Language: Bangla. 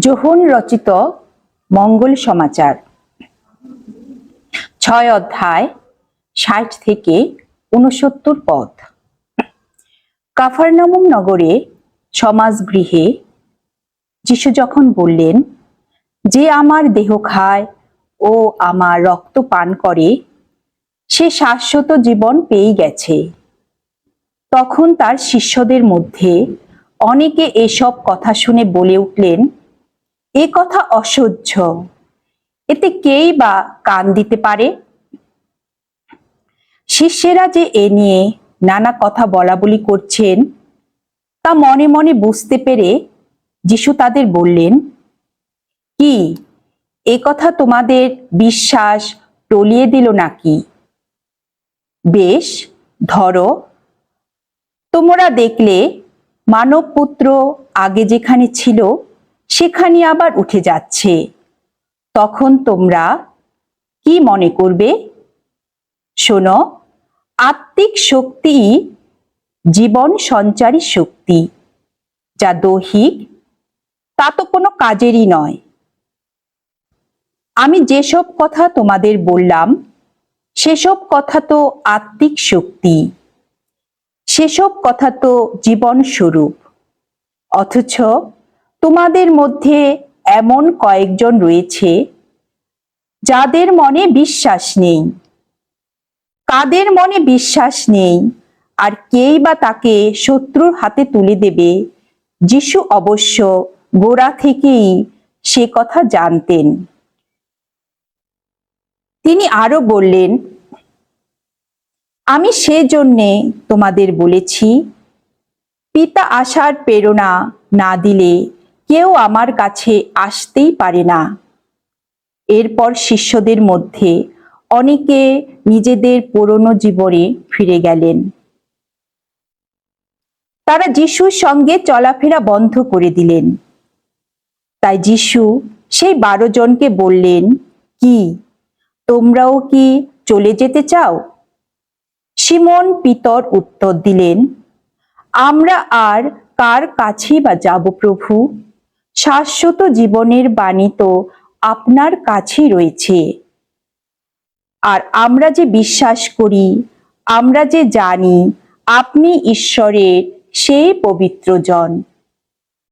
যোহন রচিত মঙ্গল সমাচার। ছয় অধ্যায়, ষাট থেকে উনসত্তর পদ। কাফারনামুম নগরে সমাজগৃহে যিশু যখন বললেন, যে আমার দেহ খায় ও আমার রক্ত পান করে, সে শাশ্বত জীবন পেয়ে গেছে। তখন তার শিষ্যদের মধ্যে অনেকে এসব কথা শুনে বলে উঠলেন এ কথা অসহ্য। এতে কেই বা কান দিতে পারে? শিষ্যেরা যে এ নিয়ে নানা কথা বলা বলি করছেন, তা মনে মনে বুঝতে পেরে যিশু তাদের বললেন, কি, এ কথা তোমাদের বিশ্বাস টলিয়ে দিল নাকি? বেশ, ধরো, তোমরা দেখলে মানব পুত্র আগে যেখানে ছিল সেখানে আবার উঠে যাচ্ছে। তখন তোমরা কি মনে করবে? শোনো, আত্মিক শক্তি জীবন সঞ্চারী শক্তি। যা দৈহিক, তা তো কোনো কাজেরই নয়। আমি যেসব কথা তোমাদের বললাম, সেসব কথা তো আত্মিক শক্তি। সেসব কথা তো জীবন স্বরূপ। অথচ তোমাদের মধ্যে এমন কয়েকজন রয়েছে যাদের মনে বিশ্বাস নেই। কাদের মনে বিশ্বাস নেই? আর কেই বা তাকে শত্রুর হাতে তুলে দেবে? যিশু অবশ্য গোড়া থেকেই সে কথা জানতেন। তিনি আরও বললেন, আমি সেজন্যে তোমাদের বলেছি, পিতা আসার প্রেরণা না দিলে কেউ আমার কাছে আসতেই পারে না। এরপর শিষ্যদের মধ্যে অনেকে নিজেদের পুরনো জীবনে ফিরে গেলেন। তারা যিশুর সঙ্গে চলাফেরা বন্ধ করে দিলেন। তাই যিশু সেই বারো জনকে বললেন, কি, তোমরাও কি চলে যেতে চাও? সিমন পিতর উত্তর দিলেন, আমরা আর কার কাছে বা যাব প্রভু? শাশ্বত জীবনের বাণী তো আপনার কাছেই রয়েছে। আর আমরা যে বিশ্বাস করি, আমরা যে জানি, আপনি ঈশ্বরের সেই পবিত্র জন।